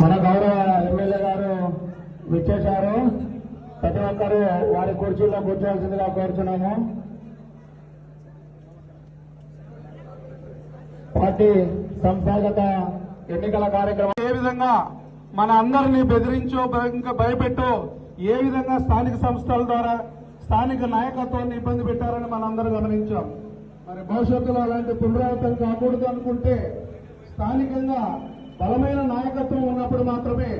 మన గౌరవ ఎమ్మెల్యే గారు విచ్చేశారు. ప్రతి ఒక్కరూ వారి కుర్చీలో కూర్చోవలసిందిగా కోరుతున్నాము పార్టీ సంస్థాగత ఎన్నికల కార్యక్రమం ఏ విధంగా మన అందరినీ బెదిరించో ఇంకా భయపెట్టో ఏ విధంగా స్థానిక సంస్థల ద్వారా స్థానిక నాయకత్వాన్ని ఇబ్బంది పెట్టారని మనందరం గమనించాం. మరి భవిష్యత్తులో అలాంటి పునరావృతం కాకూడదు అనుకుంటే స్థానికంగా బలమైన నాయకత్వం ఉన్నప్పుడు మాత్రమే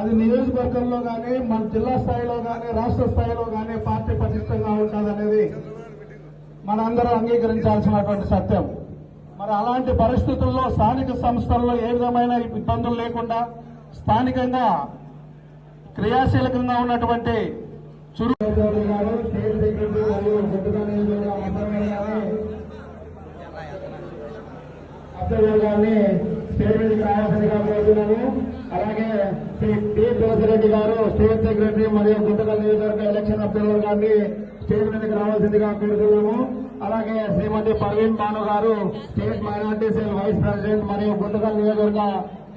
అది నియోజకవర్గంలో కానీ మన జిల్లా స్థాయిలో కానీ రాష్ట్ర స్థాయిలో కానీ పార్టీ పటిష్టంగా ఉంటుందనేది మనందరం అంగీకరించాల్సినటువంటి సత్యం. మరి అలాంటి పరిస్థితుల్లో స్థానిక సంస్థల్లో ఏ విధమైన ఇబ్బందులు లేకుండా స్థానికంగా క్రియాశీలకంగా ఉన్నటువంటి అబ్దుల్ గారిని స్టేట్ మీదకి రావాల్సిందిగా కోరుతున్నాను. అలాగే శ్రీ టి. తులసిరెడ్డి గారు స్టేట్ సెక్రటరీ మరియు గుంటకల్ నియోజకవర్గ ఎలక్షన్ అబ్జర్వర్ గారిని స్టేట్ మీదకి రావాల్సిందిగా కోరుతున్నాము అలాగే Shrimati Parveen Bhanu garu state minority cell vice president మరియు గుంటకల్ నియోజకవర్గ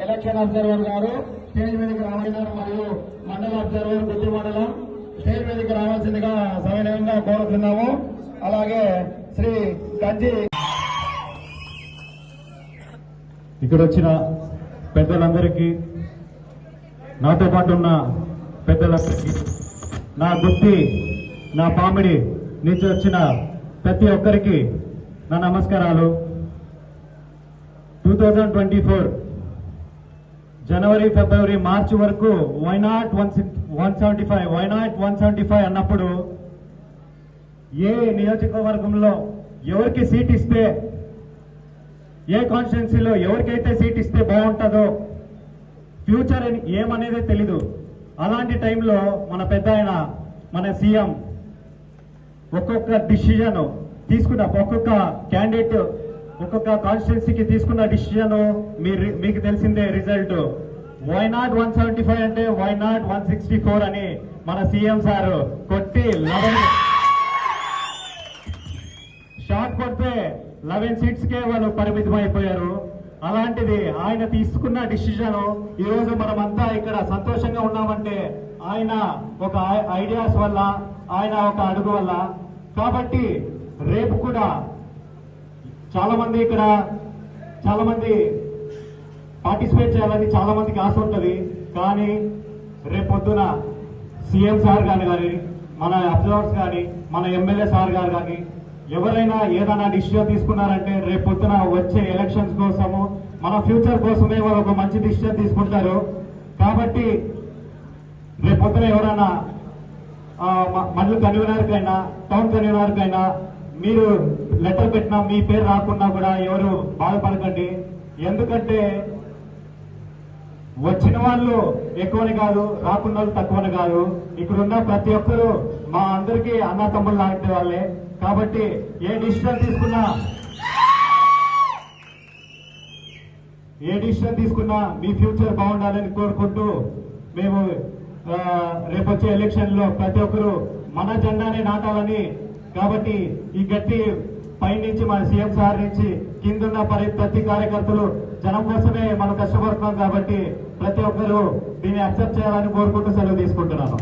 ఎలక్షన్ అబ్జర్వర్ గారు స్టేజ్ మీదకి రావడం మరియు మండల అబ్జర్వర్ బుద్ధి మండలం స్టేజ్ మీదకి రావాల్సిందిగా సవినయంగా కోరుతున్నాము. అలాగే శ్రీ గంజి ఇక్కడ వచ్చిన పెద్దలందరికీ నాతో పాటు ఉన్న పెద్దలందరికీ నా గుత్తి నా పామిడి నుంచి వచ్చిన ప్రతి ఒక్కరికి నా నమస్కారాలు. టూ థౌజండ్ ట్వంటీ ఫోర్ జనవరి ఫిబ్రవరి మార్చి వరకు why not one one seventy five why not one seventy five అన్నప్పుడు ఏ నియోజకవర్గంలో ఎవరికి సీట్ ఇస్తే ఏ కాన్స్టిట్యున్సీలో ఎవరికైతే సీట్ ఇస్తే బాగుంటుందో ఫ్యూచర్ అని తెలీదు. అలాంటి టైంలో మన పెద్ద ఆయన మన సీఎం ఒక్కొక్క డిసిజన్ తీసుకున్న ఒక్కొక్క క్యాండిడేట్ ఒక్కొక్క కాన్స్టిట్యున్సీకి తీసుకున్న డిసిషన్ మీరు మీకు తెలిసిందే result why not one seventy five అంటే why not one sixty four అని మన సీఎం సార్ కొట్టి లెవెన్ షార్ట్ కొడితే లెవెన్ సీట్స్ కే వాళ్ళు పరిమితం అయిపోయారు అలాంటిది ఆయన తీసుకున్న డిసిషన్ ఈ రోజు మనమంతా ఇక్కడ సంతోషంగా ఉన్నామంటే ఆయన ఒక ఐ- ఐడియాస్ వల్ల ఆయన ఒక అడుగు వల్ల. కాబట్టి రేపు కూడా చాలా మంది ఇక్కడ చాలా మంది పార్టిసిపేట్ చేయాలని చాలా మందికి ఆశ ఉంటుంది. కానీ రేపొద్దున సీఎం సార్ గారు కానీ మన అబ్జర్వర్స్ కానీ మన ఎమ్మెల్యే సార్ గారు కానీ ఎవరైనా ఏదైనా డిసిషన్ తీసుకున్నారంటే రేపొద్దున వచ్చే ఎలక్షన్స్ కోసము మన ఫ్యూచర్ కోసమే వాళ్ళు ఒక మంచి డిసిషన్ తీసుకుంటారు. కాబట్టి రేపొద్దున ఎవరైనా మండల కన్వీనర్కైనా టౌన్ కన్వీనర్కైనా మీరు లెటర్ పెట్టినా మీ పేరు రాకున్నా కూడా ఎవరు బాధపడకండి. ఎందుకంటే వచ్చిన వాళ్ళు ఎక్కువని కాదు రాకున్న వాళ్ళు తక్కువని కాదు. ఇక్కడున్న ప్రతి ఒక్కరు మా అందరికీ అన్న తమ్ముళ్ళు లాంటి వాళ్ళే. కాబట్టి ఏ డిసిషన్ తీసుకున్నా ఏ డిసిషన్ తీసుకున్నా మీ ఫ్యూచర్ బాగుండాలని కోరుకుంటూ మేము రేపొచ్చే రేపు వచ్చే ఎలక్షన్లో ప్రతి ఒక్కరు మన జెండానే నాటాలని. కాబట్టి ఈ గట్టి పైనుంచి మన సీఎం సార్ నుంచి కిందున్న పరి ప్రతి కార్యకర్తలు జనం కోసమే మనం కష్టపడుతున్నాం కాబట్టి ప్రతి ఒక్కరు దీన్ని అక్సెప్ట్ చేయాలని కోరుకుంటూ సెలవు తీసుకుంటున్నాను.